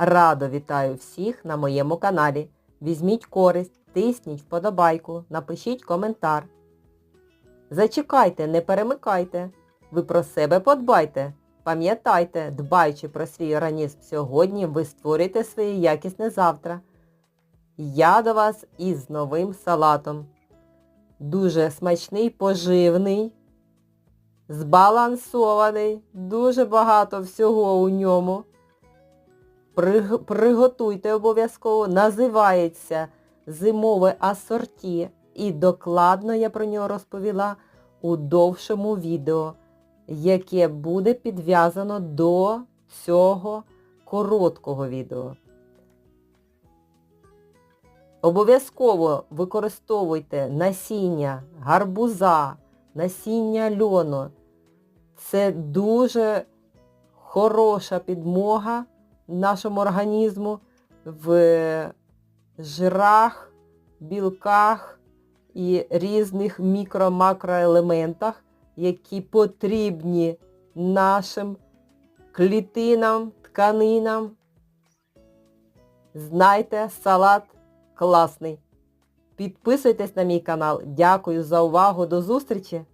Радо вітаю всіх на моєму каналі. Візьміть користь, тисніть вподобайку, напишіть коментар. Зачекайте, не перемикайте. Ви про себе подбайте. Пам'ятайте, дбаючи про свій організм сьогодні, ви створюєте своє якісне завтра. Я до вас із новим салатом. Дуже смачний, поживний, збалансований, дуже багато всього у ньому. Приг- Приготуйте обов'язково. Називається зимове асорті. І докладно я про нього розповіла у довшому відео, яке буде підв'язано до цього короткого відео. Обов'язково використовуйте насіння гарбуза, насіння льону. Це дуже хороша підмога нашому організму в жирах, білках і різних мікро-макроелементах, які потрібні нашим клітинам, тканинам. Знайте, салат класний. Підписуйтесь на мій канал. Дякую за увагу. До зустрічі!